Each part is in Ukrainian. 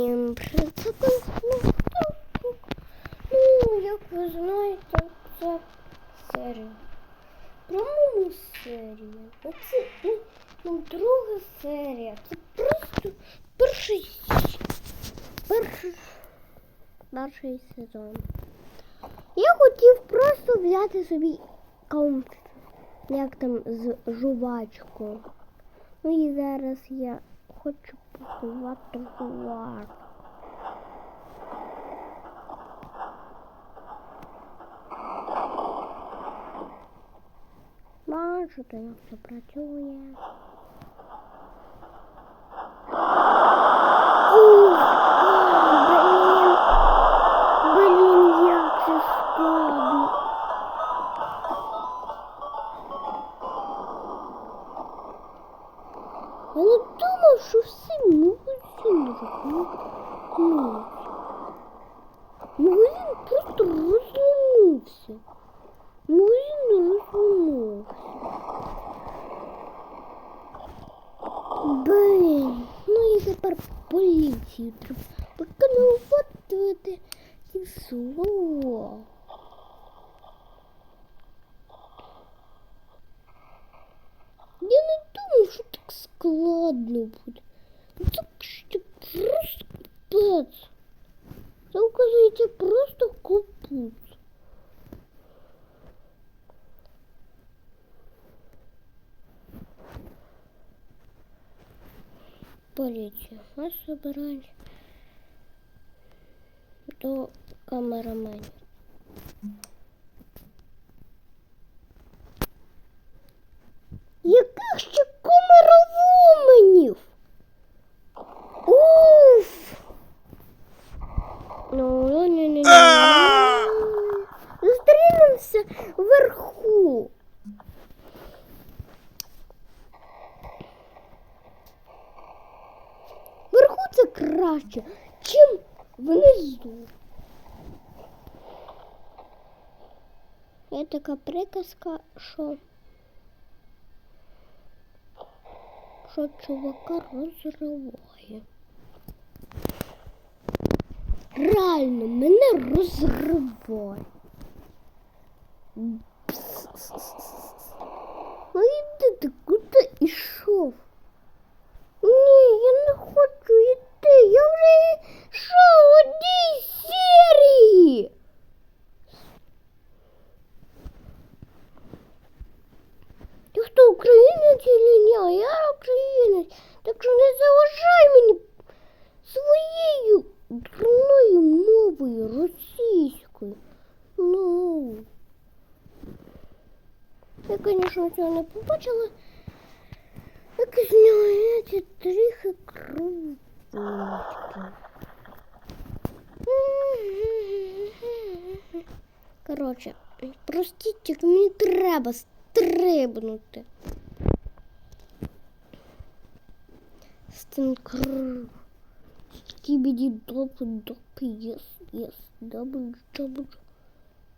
Всім це Константин. Ну, як ви знаєте, це серія. Про мою серію. Оце ну, ну, друга серія. Це просто перший, перший, перший сезон. Я хотів просто взяти собі аккаунт, як там з жувачкою. Ну і зараз я хочу купувати Бачу, то як все працює. Ух, блін. Блін, як це складно. Я не думав, що всі магазини розмовляють. Магазин просто розламався. Магазин розламався. Блін, ну і тепер поліцію треба виконувати ці зло. Я не думав, що так складно буде. Це ж просто капець. Це, оказується, просто капець. Поліція, нас забирають до камераменів. Яких ще камеровуменів? Уф! Ну, ну, ні, ні, ні. Зустрінемося вверху. Вверху це краще, чим внизу. Є така приказка, що що чувака розриває. Реально, мене розриває. Ну іди ти куди ішов? Я, звісно, цього не побачила. Як зняється трохи круточки. Коротше, простіть, як мені треба стрибнути. Стенкр. Скибиди доп доп yes yes double double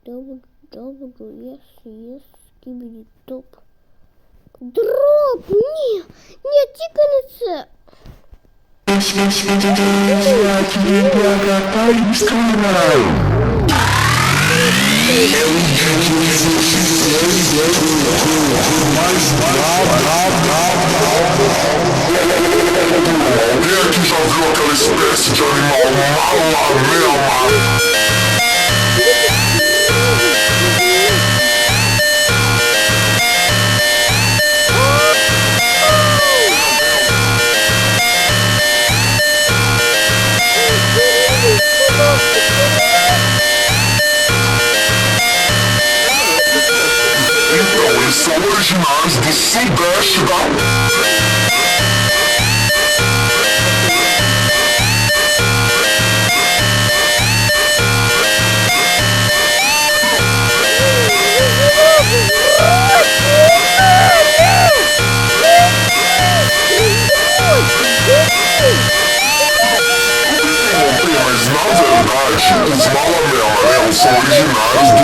double double yes yes Скибиди доп. Дроп! Ні! Ні, тільки не це! Espécie Demons The Cyber Sugar. os malamelas são originários do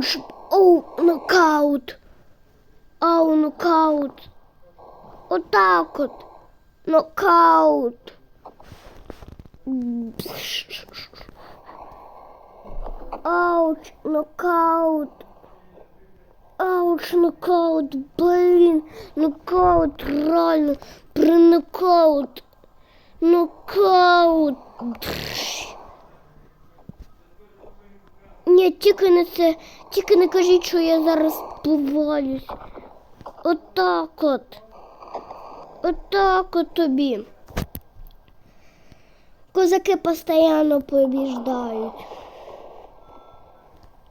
Ауч! Оу, нокаут! Ау, нокаут! Отак от! Нокаут! Ауч, нокаут! Ауч, нокаут, блін, нокаут, реально, при нокаут, нокаут. Ні, тільки не це, тільки не кажіть, що я зараз повалюсь. Отак от. Отак от тобі. Козаки постійно побіждають.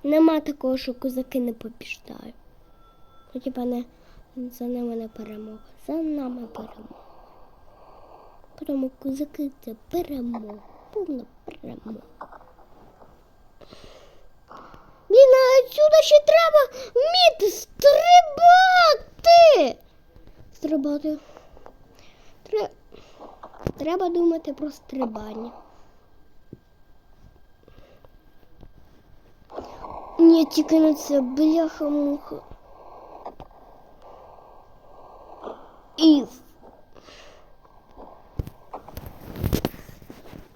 Нема такого, що козаки не побіждають. Ну, типа не за ними не перемога. За нами перемога. Тому козаки це перемога. Повна перемога. Блін, а отсюда ще треба вміти стрибати. Стрибати. Тре... Треба думати про стрибання. Ні, тільки не це бляха-муха. І.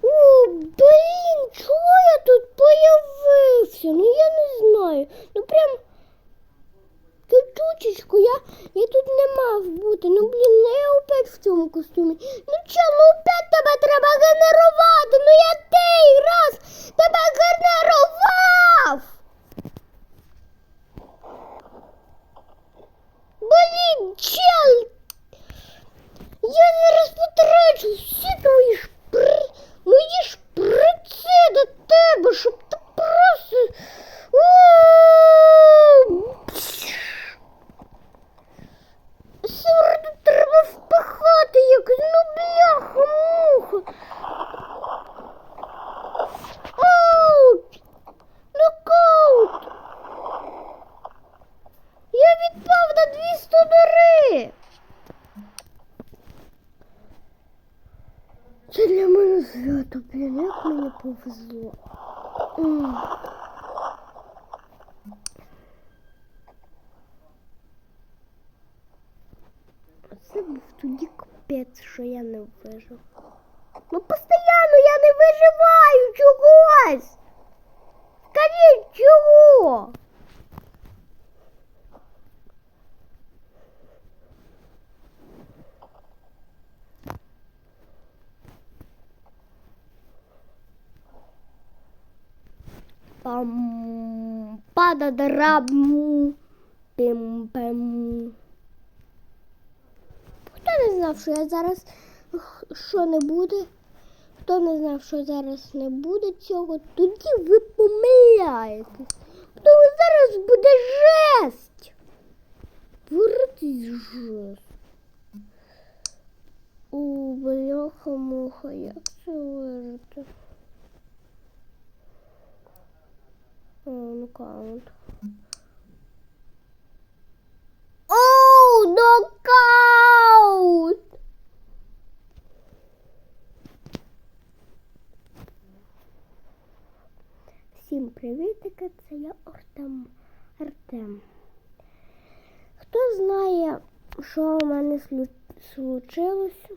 О, блін, чого я тут появився? Ну я не знаю. Ну прям чуточку я, я тут не мав бути. Ну блін, ну я опять в цьому костюмі. Ну чо, ну опять тебе треба генерувати. Ну я той раз тебе генерував. Блін, чел! Я зараз потрачу всі твої шпри... мої шприци до тебе, щоб ти просто. О! Сюрду треба впихати якось, ну бляха муха. Аут! Нокаут! Я відпав на дві стодори. Це для мене свято, блін, як мені повезло. Це був тоді капець, що я не вижив. Ну постійно я не виживаю чогось. Скажіть, чого? Пам пададрабму пим пем Хто не знав, що я зараз що не буде? Хто не знав, що зараз не буде цього, тоді ви помиляєтесь. Тому зараз буде жесть. Жесть. О, бляха-муха, як це вирити? Ну каунт. Оу, нокаут! Всім привітики, це я Артем. Артем. Хто знає, що у мене случилось,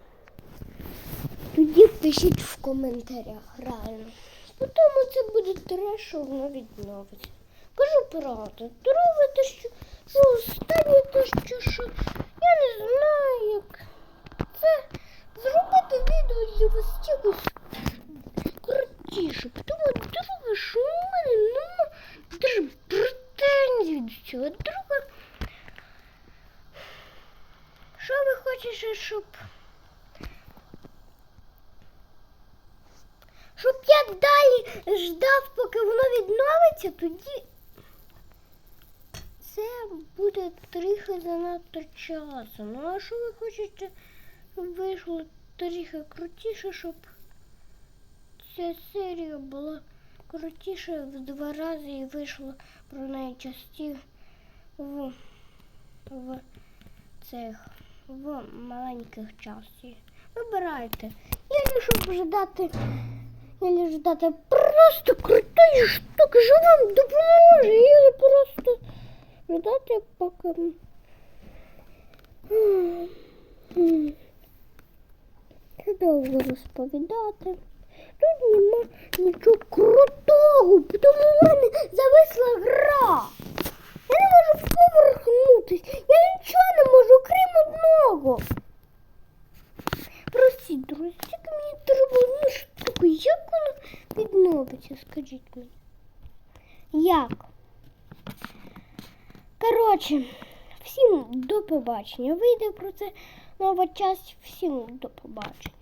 тоді пишіть в коментарях, реально. Потім це буде треш, воно відновиться. Кажу правду, друге те, що, що останнє те, що, що я не знаю, як це зробити відео для вас якось крутіше. Тому друге, що у мене нема даже претензій до цього. Друге, що ви хочете, щоб щоб я далі ждав, поки воно відновиться, тоді це буде трохи занадто часу. Ну а що ви хочете, щоб вийшло трохи крутіше, щоб ця серія була крутіше в два рази і вийшло про неї часті в, в цих в маленьких часті. Вибирайте. Я лишу ждати. Лишу ждати просто крутої штуки, що вам допоможе. Я просто видати поки. Довго розповідати. Тут нема нічого крутого, тому в мене зависла гра. Я не можу поверхнутись. Я нічого не можу, крім одного. Простіть, друзі, тільки мені треба одну. Як воно відновиться, скажіть мені. Як? Коротше, всім до побачення. Вийде про це нова часть. Всім до побачення.